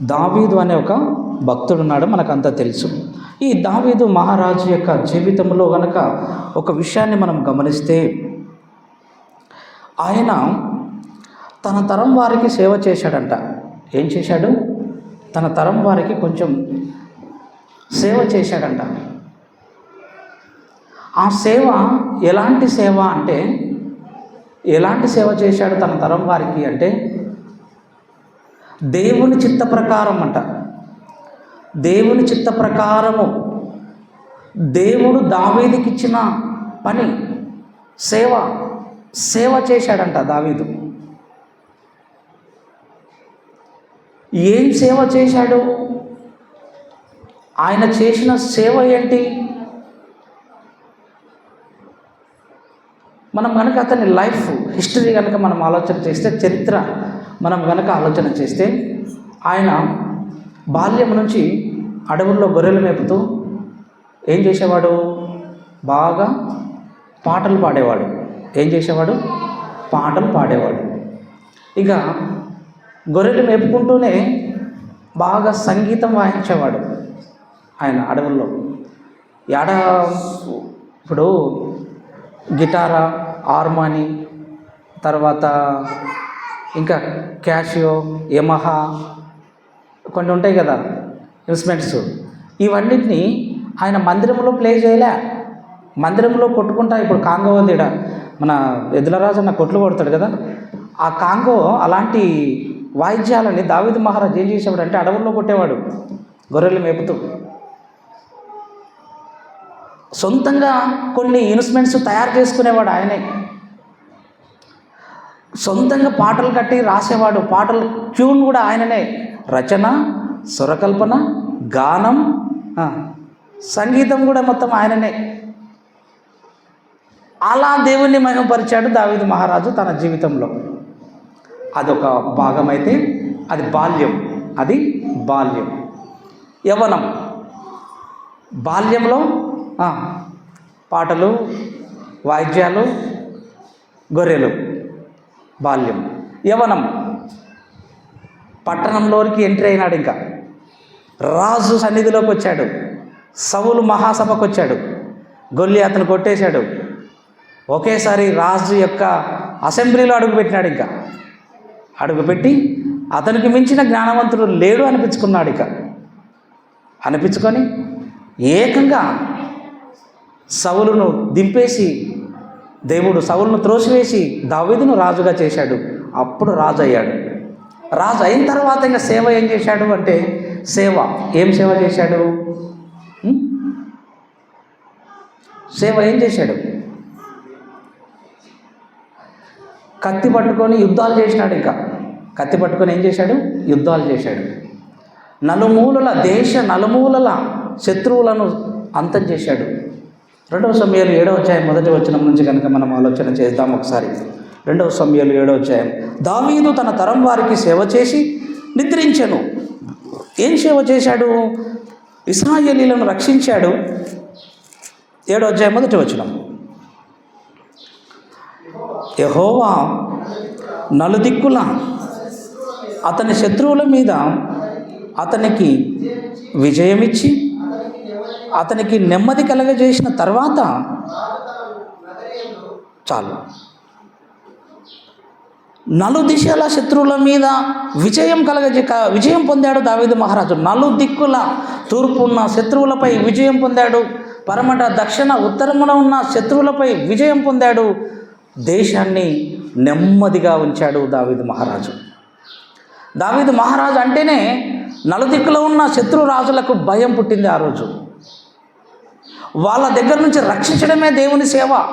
దావీదు అనే ఒక భక్తుడు ఉన్నాడు మనకంతా తెలుసు. ఈ దావీదు మహారాజు యొక్క జీవితంలో కనుక ఒక విషయాన్ని మనం గమనిస్తే ఆయన తన తరం వారికి సేవ చేశాడంట. ఏం చేశాడు? తన తరం వారికి కొంచెం సేవ చేశాడంట. ఆ సేవ ఎలాంటి సేవ అంటే ఎలాంటి సేవ చేశాడు తన తరం వారికి అంటే దేవుని చిత్త ప్రకారం అంట దేవుని చిత్త ప్రకారము దేవుడు దావీదికి ఇచ్చిన పని సేవ సేవ చేశాడంట దావీదు. ఏం సేవ చేశాడు? ఆయన చేసిన సేవ ఏంటి? మనం కనుక అతని లైఫ్ హిస్టరీ కనుక మనం ఆలోచన చేస్తే చరిత్ర మనం కనుక ఆలోచన చేస్తే ఆయన బాల్యం నుంచి అడవుల్లో గొర్రెలు మేపుతూ ఏం చేసేవాడు? బాగా పాటలు పాడేవాడు. ఏం చేసేవాడు? పాటలు పాడేవాడు. ఇక గొర్రెలు మేపుకుంటూనే బాగా సంగీతం వాయించేవాడు ఆయన అడవుల్లో. ఎడ ఇప్పుడు గిటారా హార్మోని తర్వాత ఇంకా క్యాషియో యమహా కొన్ని ఉంటాయి కదా ఇన్స్ట్రుమెంట్స్. ఇవన్నిటిని ఆయన మందిరంలో ప్లే చేయలే. మందిరంలో కొట్టుకుంటా ఇప్పుడు కాంగో ఉంది ఈడ. మన ఎదులరాజు అన్న కొట్లు కొడతాడు కదా. ఆ కాంగో అలాంటి వాయిద్యాలని దావిద్ మహారాజ్ ఏం చేసేవాడు అంటే అడవుల్లో కొట్టేవాడు గొర్రెలు మేపుతూ. సొంతంగా కొన్ని ఇన్స్ట్రుమెంట్స్ తయారు చేసుకునేవాడు ఆయనే. సొంతంగా పాటలు కట్టి రాసేవాడు. పాటలు ట్యూన్ కూడా ఆయననే. రచన స్వరకల్పన గానం సంగీతం కూడా మొత్తం ఆయననే. అలా దేవుణ్ణి మహిమపరిచాడు దావిది మహారాజు తన జీవితంలో. అదొక భాగమైతే అది బాల్యం. అది బాల్యం. యవనం బాల్యంలో పాటలు వాయిద్యాలు గొర్రెలు. బాల్యం. యవనం. పట్టణంలోనికి ఎంట్రీ అయినాడు ఇంకా. రాజు సన్నిధిలోకి వచ్చాడు. సవులు మహాసభకు వచ్చాడు గొల్లి అతను కొట్టేశాడు. ఒకేసారి రాజు యొక్క అసెంబ్లీలో అడుగుపెట్టినాడు ఇంకా. అడుగుపెట్టి అతనికి మించిన జ్ఞానవంతుడు లేడు అనిపించుకున్నాడు ఇక. అనిపించుకొని ఏకంగా సవులను దింపేసి దేవుడు సవులను త్రోసివేసి దావేదును రాజుగా చేశాడు. అప్పుడు రాజు అయ్యాడు రాజు అయిన తర్వాత ఇంకా సేవ ఏం చేశాడు అంటే సేవ. ఏం సేవ చేశాడు? సేవ ఏం చేశాడు? కత్తి పట్టుకొని యుద్ధాలు చేసినాడు ఇంకా. కత్తి పట్టుకొని ఏం చేశాడు? యుద్ధాలు చేశాడు. నలుమూలల దేశ నలుమూలల శత్రువులను అంతం చేశాడు. రెండవ సమయాలు ఏడవ అధ్యాయం మొదటి వచనం నుంచి కనుక మనం ఆలోచన చేద్దాం ఒకసారి. రెండవ సమయాలు ఏడవ అధ్యాయం. దావీదు తన తరం వారికి సేవ చేసి నిద్రించెను. ఏం సేవ చేశాడు? ఇస్రాయేలీలను రక్షించాడు. ఏడో అధ్యాయం మొదటి వచనం. యహోవా నలుదిక్కుల అతని శత్రువుల మీద అతనికి విజయమిచ్చి అతనికి నెమ్మది కలగజేసిన తర్వాత చాలు. నలు దిశల శత్రువుల మీద విజయం కలగజే విజయం పొందాడు దావేది మహారాజు. నలు దిక్కుల తూర్పు ఉన్న శత్రువులపై విజయం పొందాడు. పరమట దక్షిణ ఉత్తరమున ఉన్న శత్రువులపై విజయం పొందాడు. దేశాన్ని నెమ్మదిగా ఉంచాడు దావేది మహారాజు. దావేది మహారాజు అంటేనే నలుదిక్కులో ఉన్న శత్రు రాజులకు భయం పుట్టింది ఆ రోజు. వాళ్ళ దగ్గర నుంచి రక్షించడమే దేవుని సేవ.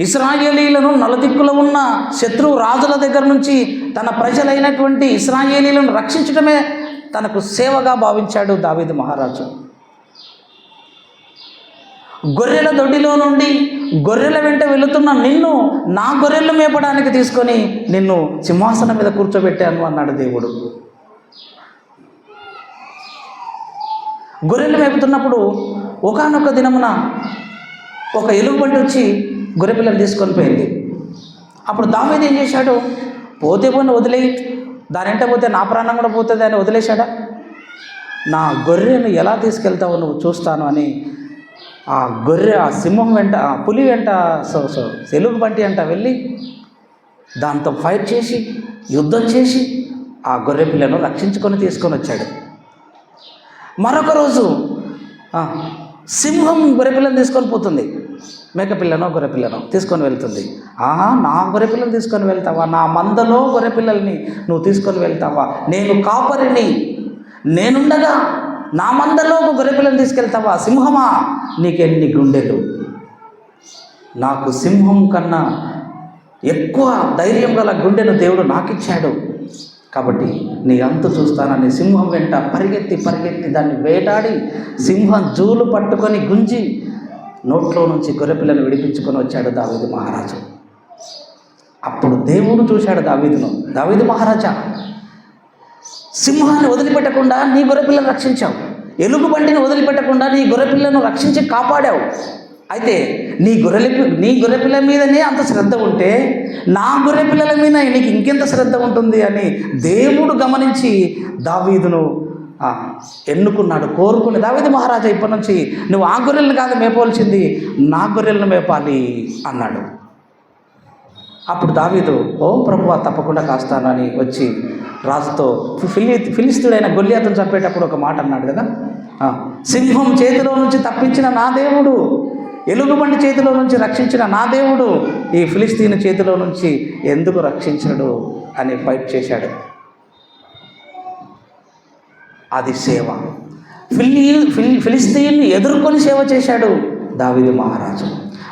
ఇస్రాయేలీలను నలుదిక్కులో ఉన్న శత్రువు రాజుల దగ్గర నుంచి తన ప్రజలైనటువంటి ఇస్రాయేలీలను రక్షించడమే తనకు సేవగా భావించాడు దావీదు మహారాజు. గొర్రెల దొడ్డిలో నుండి గొర్రెల వెంట వెళుతున్న నిన్ను నా గొర్రెలు మేపడానికి తీసుకొని నిన్ను సింహాసనం మీద కూర్చోబెట్టాను అన్నాడు దేవుడు. గొర్రెలు మేపుతున్నప్పుడు ఒకానొక దినమున ఒక ఎలుగుబంటి వచ్చి గొర్రెపిల్లని తీసుకొని పోయింది. అప్పుడు దావీదు ఏం చేశాడు? పోతే పోని వదిలేయి. దాని వెంట పోతే నా ప్రాణం కూడా పోతుంది అని వదిలేశాడా? నా గొర్రెను ఎలా తీసుకెళ్తావు నువ్వు చూస్తాను అని ఆ గొర్రె ఆ సింహం వెంట ఆ పులి వెంట సో సో సెలుగు బంటి అంట వెళ్ళి దాంతో ఫైట్ చేసి యుద్ధం చేసి ఆ గొర్రె పిల్లను రక్షించుకొని తీసుకొని వచ్చాడు. మరొక రోజు సింహం గొర్రెపిల్లను తీసుకొని పోతుంది. మేకపిల్లనో గొర్రెపిల్లనో తీసుకొని వెళ్తుంది. ఆహా నా గొర్రెపిల్లని తీసుకొని వెళ్తావా? నా మందలో గొర్రెపిల్లల్ని నువ్వు తీసుకొని వెళ్తావా? నేను కాపరిని. నేనుండగా నా మందలో ఒక గొర్రెపిల్లని తీసుకెళ్తావా? సింహమా? నీకెన్ని గుండెలు? నాకు సింహం కన్నా ఎక్కువ ధైర్యం గల గుండెను దేవుడు నాకిచ్చాడు. కాబట్టి నీ అంత చూస్తానని సింహం వెంట పరిగెత్తి పరిగెత్తి దాన్ని వేటాడి సింహం జూలు పట్టుకొని గుంజి నోట్లో నుంచి గొర్రెపిల్లను విడిపించుకొని వచ్చాడు దావీదు మహారాజు. అప్పుడు దేవుడు చూశాడు దావీదును. దావీదు మహారాజా సింహాన్ని వదిలిపెట్టకుండా నీ గొర్రెపిల్లను రక్షించావు. ఎలుగుబంటిని వదిలిపెట్టకుండా నీ గొర్రెపిల్లను రక్షించి కాపాడావు. అయితే నీ గొర్రెల నీ గొర్రెపిల్ల మీదనే అంత శ్రద్ధ ఉంటే నా గొర్రెపిల్లల మీద నీకు ఇంకెంత శ్రద్ధ ఉంటుంది అని దేవుడు గమనించి దావీదును ఎన్నుకున్నాడు కోరుకుని దావీదు మహారాజా ఇప్పటి నుంచి నువ్వు ఆ గొర్రెలను కాదు మేపవలసింది నా గొర్రెలను మేపాలి అన్నాడు. అప్పుడు దావీదు ఓ ప్రభువ తప్పకుండా కాస్తాను అని వచ్చి రాజుతో ఫిలి ఫిలిస్తుడైన గొల్లియాతను చంపేటప్పుడు ఒక మాట అన్నాడు కదా? సింహం చేతిలో నుంచి తప్పించిన నా దేవుడు ఎలుగుబండి చేతిలో నుంచి రక్షించిన నా దేవుడు ఈ ఫిలిస్తీన్ చేతిలో నుంచి ఎందుకు రక్షించడు అని ఫైట్ చేశాడు. అది సేవ. ఫిలి ఫిల్ ఫిలిస్తీన్ని ఎదుర్కొని సేవ చేశాడు దావీదు మహారాజు.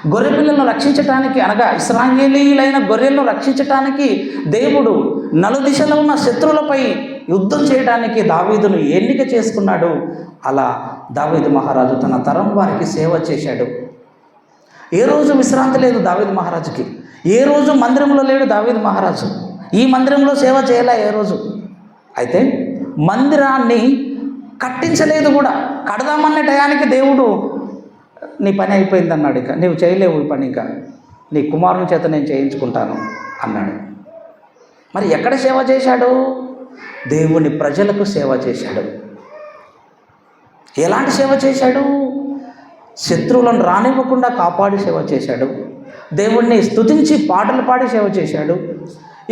గొర్రెపిల్లను రక్షించటానికి అనగా ఇస్రాంగేలీయులైన గొర్రెలను రక్షించటానికి దేవుడు నలుదిశలో ఉన్న శత్రువులపై యుద్ధం చేయడానికి దావీదును ఎన్నిక చేసుకున్నాడు. అలా దావీదు మహారాజు తన తరం వారికి సేవ చేశాడు. ఏ రోజు విశ్రాంతి లేదు దావేది మహారాజుకి? ఏ రోజు మందిరంలో లేడు దావేది మహారాజు? ఈ మందిరంలో సేవ చేయలే ఏ రోజు? అయితే మందిరాన్ని కట్టించలేదు కూడా. కడదామన్న టయానికి దేవుడు నీ పని అయిపోయింది అన్నాడు ఇక. నీవు చేయలేవు ఈ పని ఇంకా. నీ కుమారుని చేత నేను చేయించుకుంటాను అన్నాడు. మరి ఎక్కడ సేవ చేశాడు? దేవుని ప్రజలకు సేవ చేశాడు. ఎలాంటి సేవ చేశాడు? శత్రువులను రానివ్వకుండా కాపాడి సేవ చేశాడు. దేవుణ్ణి స్తుతించి పాటలు పాడి సేవ చేశాడు.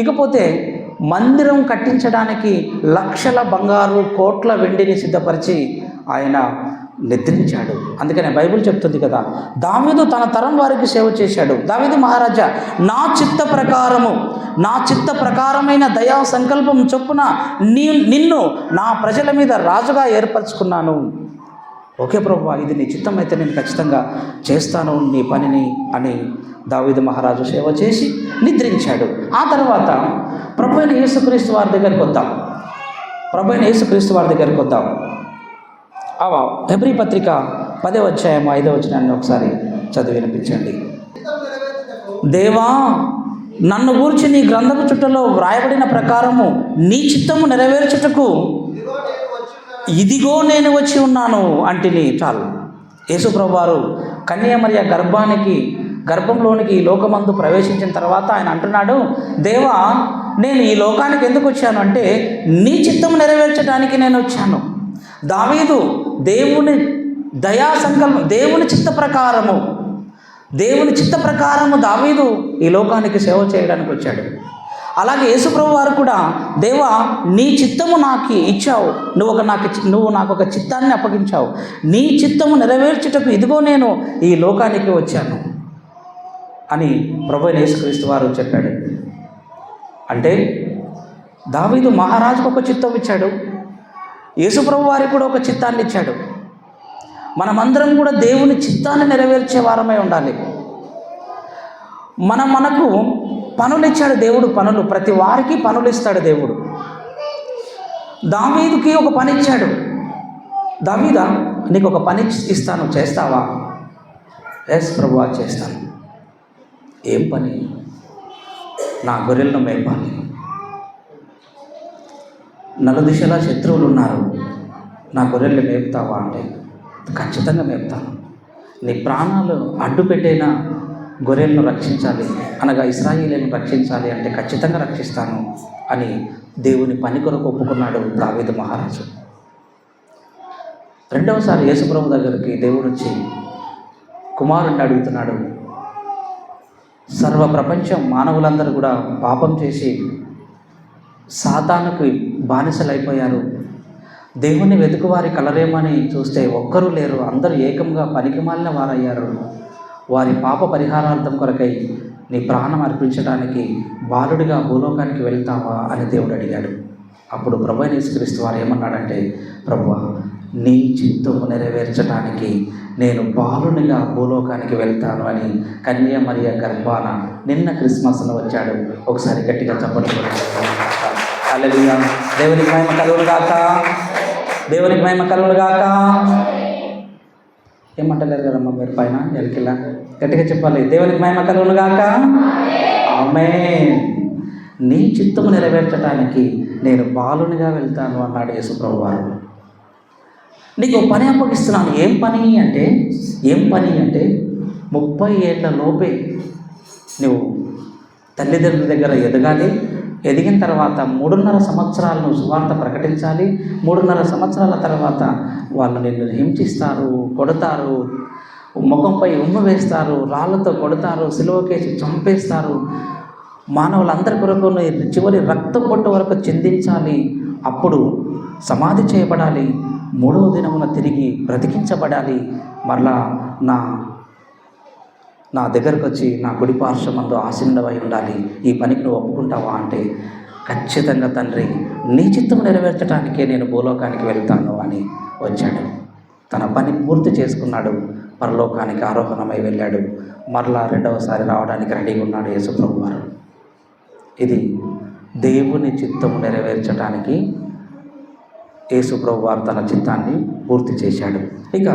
ఇకపోతే మందిరం కట్టించడానికి లక్షల బంగారు కోట్ల వెండిని సిద్ధపరిచి ఆయన నిద్రించాడు. అందుకనే బైబిల్ చెప్తుంది కదా దావీదు తన తరం వారికి సేవ చేశాడు. దావీదు మహారాజా నా చిత్త ప్రకారము నా చిత్త ప్రకారమైన దయా సంకల్పం చొప్పున నీ నిన్ను నా ప్రజల మీద రాజుగా ఏర్పరచుకున్నాను. ఓకే ప్రభు ఇది నీ చిత్తం అయితే నేను ఖచ్చితంగా చేస్తాను నీ పనిని అని దావిద మహారాజు సేవ చేసి నిద్రించాడు. ఆ తర్వాత ప్రభు అయిన యేసుక్రీస్తు వారి దగ్గరికి వద్దాం. ప్రభు అయిన యేసుక్రీస్తు వారి దగ్గరికి వద్దాం. అవా హెబ్రి పత్రిక పదే అధ్యాయం ఐదో వచనాన్ని ఒకసారి చదివి వినిపించండి. దేవా నన్ను గూర్చి నీ గ్రంథపు చుట్టలో వ్రాయబడిన ప్రకారము నీ చిత్తము నెరవేర్చుటకు ఇదిగో నేను వచ్చి ఉన్నాను అంటిని చాలు. యేసుప్రభు వారు కన్యామర్య గర్భానికి గర్భంలోనికి ఈ లోకమందు ప్రవేశించిన తర్వాత ఆయన అంటున్నాడు దేవా నేను ఈ లోకానికి ఎందుకు వచ్చాను అంటే నీ చిత్తం నెరవేర్చడానికి నేను వచ్చాను. దావీదు దేవుని దయా సంకల్పం దేవుని చిత్త ప్రకారము దేవుని చిత్త ప్రకారము దావీదు ఈ లోకానికి సేవ చేయడానికి వచ్చాడు. అలాగే యేసుప్రభు వారు కూడా దేవా నీ చిత్తము నాకు ఇచ్చావు. నువ్వు ఒక నాకు నువ్వు నాకు ఒక చిత్తాన్ని అప్పగించావు. నీ చిత్తము నెరవేర్చుటకు ఇదిగో నేను ఈ లోకానికి వచ్చాను. అని ప్రభు యేసుక్రీస్తు వారు చెప్పాడు. అంటే దావీదు మహారాజుకు ఒక చిత్తం ఇచ్చాడు. యేసుప్రభు వారికి కూడా ఒక చిత్తాన్ని ఇచ్చాడు. మనమందరం కూడా దేవుని చిత్తాన్ని నెరవేర్చే వారమై ఉండాలి. మనం మనకు పనులు ఇచ్చాడు దేవుడు పనులు. ప్రతి వారికి పనులు ఇస్తాడు దేవుడు. దావీదుకి ఒక పని ఇచ్చాడు దావీద నీకు ఒక పని ఇస్తాను. చేస్తావా? ఎస్ ప్రభు చేస్తాను. ఏం పని? నా గొర్రెలను మేపాలి. నలుదిశలా శత్రువులు ఉన్నారు. నా గొర్రెల్ని మేపుతావా? అంటే ఖచ్చితంగా మేపుతాను. నీ ప్రాణాలు అడ్డు పెట్టైనా గొర్రెలను రక్షించాలి అనగా ఇస్రాయిలను రక్షించాలి అంటే ఖచ్చితంగా రక్షిస్తాను అని దేవుని పని కొరకు ఒప్పుకున్నాడు దావీదు మహారాజు. రెండవసారి యేసుప్రభు దగ్గరికి దేవుడు వచ్చి కుమారుణ్ణి అడుగుతున్నాడు సర్వ ప్రపంచం మానవులందరూ కూడా పాపం చేసి సాతానుకి బానిసలైపోయారు. దేవుణ్ణి వెతుకువారి కలరేమని చూస్తే ఒక్కరూ లేరు అందరూ ఏకంగా పనికిమాలిన వారయ్యారు. వారి పాప పరిహారార్థం కొరకై నీ ప్రాణం అర్పించడానికి బాలుడిగా భూలోకానికి వెళ్తావా అని దేవుడు అడిగాడు. అప్పుడు ప్రభు యేసుక్రీస్తు వారు ఏమన్నాడంటే ప్రభు నీ చిత్తము నెరవేర్చడానికి నేను బాలునిగా భూలోకానికి వెళ్తాను అని కన్య మరియ గర్భాన నిన్న క్రిస్మస్ను వచ్చాడు. ఒకసారి గట్టిగా చెప్పండి దేవునికి మహిమ కలుగును కాక దేవునికి మహిమ కలుగును కాక ఏమంటలేరు కదమ్మా మీరు పైన ఎల్కిలా? గట్టిగా చెప్పాలి. దేవునికి మహిమ కలుగునుగాక. ఆమె నీ చిత్తము నెరవేర్చడానికి నేను బాలునిగా వెళ్తాను అన్నాడు యేసుప్రభు వారు నీకు పని అప్పగిస్తున్నాను. ఏం పని అంటే ఏం పని అంటే ముప్పై ఏళ్ళ లోపే నువ్వు తల్లిదండ్రుల దగ్గర ఎదగాలి ఎదిగిన తర్వాత మూడున్నర సంవత్సరాలను సువార్త ప్రకటించాలి. మూడున్నర సంవత్సరాల తర్వాత వాళ్ళు నిన్ను హింసిస్తారు కొడతారు ముఖంపై ఉమ్ము వేస్తారు రాళ్ళతో కొడతారు సిలువకేసి చంపేస్తారు. మానవులందరి కొరకు చివరి రక్త పొట్టు వరకు చెందించాలి. అప్పుడు సమాధి చేయబడాలి. మూడవ దినమున తిరిగి బ్రతికించబడాలి. మరలా నా నా దగ్గరకు వచ్చి నా కుడి పార్శ్వమందు ఆశీనుడవై ఉండాలి. ఈ పనికి నువ్వు ఒప్పుకుంటావా అంటే ఖచ్చితంగా తండ్రి నీ చిత్తం నెరవేర్చడానికే నేను భూలోకానికి వెళ్తాను అని వచ్చాడు. తన పని పూర్తి చేసుకున్నాడు. పరలోకానికి ఆరోహణమై వెళ్ళాడు. మరలా రెండవసారి రావడానికి రెడీగా ఉన్నాడు యేసుప్రభు వారు ఇది దేవుని చిత్తము నెరవేర్చడానికి యేసుప్రభు వారు తన చిత్తాన్ని పూర్తి చేశాడు. ఇక